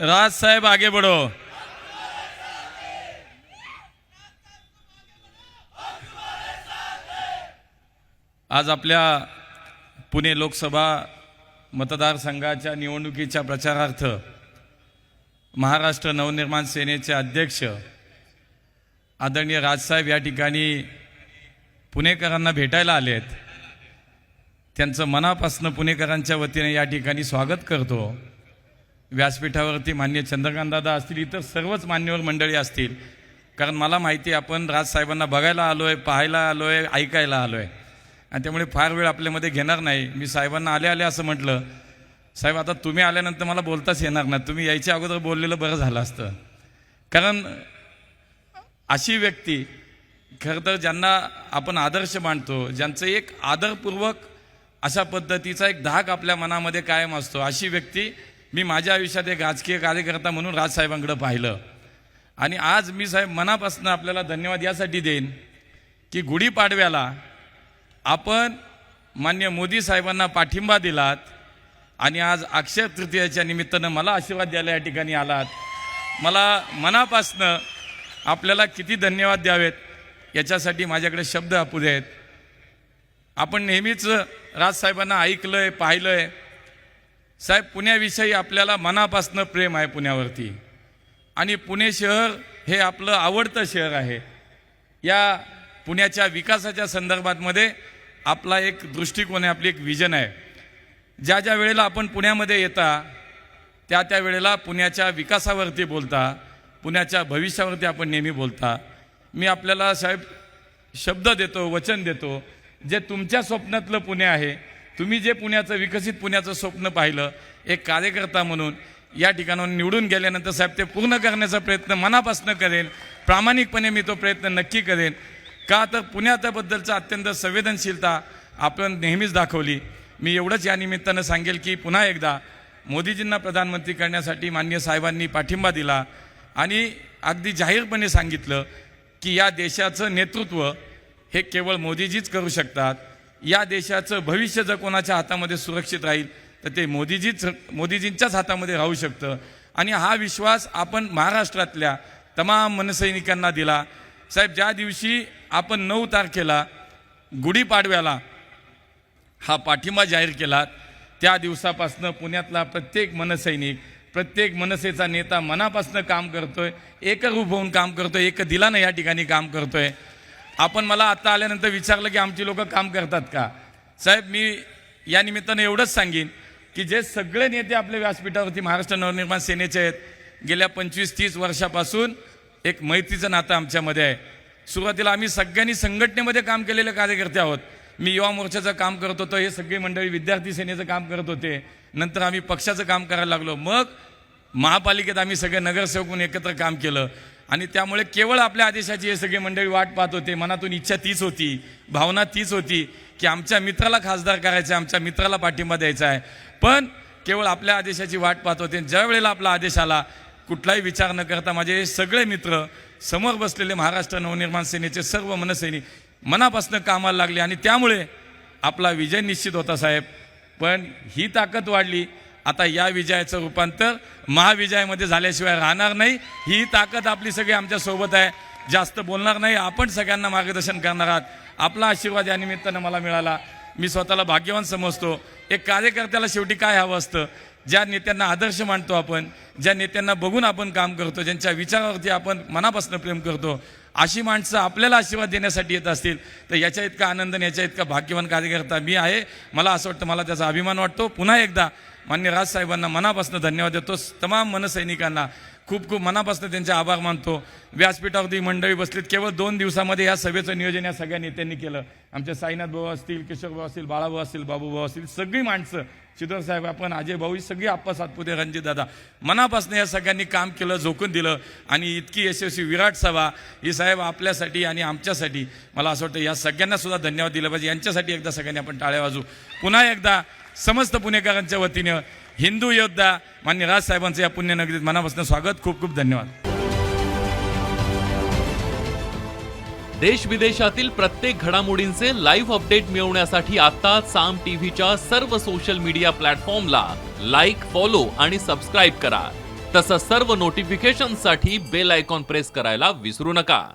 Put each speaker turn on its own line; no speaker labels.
राज साहेब आगे बढ़ो। आज आपल्या पुणे लोकसभा मतदारसंघाच्या निवडणुकीच्या प्रचारार्थ महाराष्ट्र नवनिर्माण सेनेचे अध्यक्ष आदरणीय राजसाहेब या ठिकाणी पुणेकरांना भेटायला आले आहेत. त्यांचं मनापासनं पुणेकरांच्या वतीने या ठिकाणी स्वागत करतो. व्यासपीठावरती मान्य चंद्रकांतदादा असतील इतर सर्वच मान्यवर मंडळी असतील. कारण मला माहिती आहे आपण राजसाहेबांना बघायला आलो आहे पाहायला आलो आहे ऐकायला आलो आहे आणि त्यामुळे फार वेळ आपल्यामध्ये घेणार नाही. मी साहेबांना आले आले असं म्हटलं. साहेब आता तुम्ही आल्यानंतर मला बोलताच येणार नाही. तुम्ही यायच्या अगोदर बोललेलं बरं झालं असतं. कारण अशी व्यक्ती खरं तर ज्यांना आपण आदर्श मानतो ज्यांचं एक आदरपूर्वक अशा पद्धतीचा एक धाक आपल्या मनामध्ये कायम असतो अशी व्यक्ती मी माझ्या आयुष्यात एक राजकीय कार्यकर्ता म्हणून राजसाहेबांकडं पाहिलं. आणि आज मी साहेब मनापासून आपल्याला धन्यवाद यासाठी देईन की गुढीपाडव्याला आपण मान्य मोदी साहेबांना पाठिंबा दिलात आणि आज अक्षय तृतीयाच्या निमित्तानं मला आशीर्वाद द्यायला या ठिकाणी आलात. मला मनापासनं आपल्याला किती धन्यवाद द्यावेत याच्यासाठी माझ्याकडे शब्द अपुरे आहेत. आपण नेहमीच राजसाहेबांना ऐकलं आहे पाहिलं आहे साहेब पुण्याविषयी आपल्याला मनापासनं प्रेम आहे पुण्यावरती. आणि पुणे शहर हे आपलं आवडतं शहर आहे. या पुण्याच्या विकासाच्या संदर्भातमध्ये आपला एक दृष्टिकोन आहे आपली एक विजन आहे. ज्या ज्या वेळेला आपण पुण्यामध्ये येता त्या त्या वेळेला पुण्याच्या विकासावरती बोलता पुण्याच्या भविष्यावरती आपण नेहमी बोलता. मी आपल्याला साहेब शब्द देतो वचन देतो जे तुमच्या स्वप्नातलं पुणे आहे तुम्ही जे पुण्याचं विकसित पुण्याचं स्वप्न पाहिलं एक कार्यकर्ता म्हणून या ठिकाणाहून निवडून गेल्यानंतर साहेब ते पूर्ण करण्याचा प्रयत्न मनापासून करेन. प्रामाणिकपणे मी तो प्रयत्न नक्की करेन. का तर पुण्याच्याबद्दलचा अत्यंत संवेदनशीलता आपण नेहमीच दाखवली. मी एवढंच या निमित्तानं सांगेल की पुन्हा एकदा मोदीजींना प्रधानमंत्री करण्यासाठी मान्य साहेबांनी पाठिंबा दिला आणि अगदी जाहीरपणे सांगितलं की या देशाचं नेतृत्व हे केवळ मोदीजीच करू शकतात. या देशाचं भविष्य जर कोणाच्या हातामध्ये सुरक्षित राहील तर ते मोदीजीच मोदीजींच्याच हातामध्ये राहू शकतं. आणि हा विश्वास आपण महाराष्ट्रातल्या तमाम मनसैनिकांना दिला. साहेब ज्या दिवशी आपण नऊ तारखेला गुढीपाडव्याला हा पाठिंबा जाहीर केला त्या दिवसापासनं पुण्यातला प्रत्येक मनसैनिक प्रत्येक मनसेचा नेता मनापासनं काम करतोय एकरूप होऊन काम करतोय एक दिलानं या ठिकाणी काम करतोय. आपण मला आता आल्यानंतर विचारलं की आमची लोक काम करतात का? साहेब मी या निमित्तानं एवढंच सांगेन की जे सगळे नेते आपल्या व्यासपीठावरती महाराष्ट्र नवनिर्माण सेनेचे आहेत गेल्या पंचवीस तीस वर्षापासून एक मैत्रीचं नातं आमच्यामध्ये आहे. सुरुवातीला आम्ही सगळ्यांनी संघटनेमध्ये काम केलेले कार्यकर्ते आहोत. मी युवा मोर्चाचं काम करत होतो हे सगळी मंडळी विद्यार्थी सेनेचं काम करत होते. नंतर आम्ही पक्षाचं काम करायला लागलो. मग महापालिकेत आम्ही सगळे नगरसेवक म्हणून एकत्र काम केलं. आणि त्यामुळे केवळ आपल्या आदेशाची हे सगळे मंडळी वाट पाहत होते. मनातून इच्छा तीच होती भावना तीच होती की आमच्या मित्राला खासदार करायचं आहे आमच्या मित्राला पाठिंबा द्यायचा आहे. पण केवळ आपल्या आदेशाची वाट पाहत होते. ज्या वेळेला आपला आदेश आला कुठलाही विचार न करता माझे सगळे मित्र समोर बसलेले महाराष्ट्र नवनिर्माण सेनेचे सर्व मनसैनिक मनापासून कामाला लागले. आणि त्यामुळे आपला विजय निश्चित होता साहेब. पण ही ताकद वाढली आता या विजयाचं रूपांतर महाविजयामध्ये झाल्याशिवाय राहणार नाही. ही ताकद आपली सगळी आमच्यासोबत आहे. जास्त बोलणार नाही. आपण सगळ्यांना मार्गदर्शन करणार आहात. आपला आशीर्वाद या निमित्तानं मला मिळाला. मी स्वतःला भाग्यवान समजतो. एक कार्यकर्त्याला शेवटी काय हवं असतं? ज्या नेत्यांना आदर्श मानतो आपण ज्या नेत्यांना बघून आपण काम करतो ज्यांच्या विचारावरती आपण मनापासून प्रेम करतो अशी माणसं आपल्याला आशीर्वाद देण्यासाठी येत असतील तर याच्या इतका आनंद आणि याच्या इतका भाग्यवान कार्यकर्ता मी आहे. मला असं वाटतं मला त्याचा अभिमान वाटतो. पुन्हा एकदा मान्य राजसाहेबांना मनापासून धन्यवाद देतो. तमाम मनसैनिकांना खूप खूप मनापासून त्यांचे आभार मानतो. व्यासपीठावरती मंडळी बसलीत. केवळ दोन दिवसामध्ये या सभेचं नियोजन या सगळ्या नेत्यांनी केलं. आमचे साईनाथ भाऊ असतील किशोर भाऊ असतील बाळाभाऊ असतील बाबूभाऊ असतील सगळी माणसं. चिदोर साहेब आपण अजय भाऊ ही सगळी आप्पा सातपुते रणजित दादा. मनापासून या सगळ्यांनी काम केलं झोकून दिलं आणि इतकी यशस्वी विराट सभा ही साहेब आपल्यासाठी आणि आमच्यासाठी. मला असं वाटतं या सगळ्यांना सुद्धा धन्यवाद दिलं पाहिजे. यांच्यासाठी एकदा सगळ्यांनी आपण टाळ्या वाजू पुन्हा एकदा समस्त पुणेकरांच्या वतीनं हिंदू योद्धा मान्य राजसाहेबांचं या पुण्यनगरीत मनापासून स्वागत खूप खूप धन्यवाद.
देश विदेशातील प्रत्येक घडामोडींचे लाईव्ह अपडेट मिळवण्यासाठी आता साम टीव्हीच्या सर्व सोशल मीडिया प्लॅटफॉर्मला लाईक फॉलो आणि सबस्क्राईब करा. तसंच सर्व नोटिफिकेशनसाठी बेल आयकॉन प्रेस करायला विसरू नका.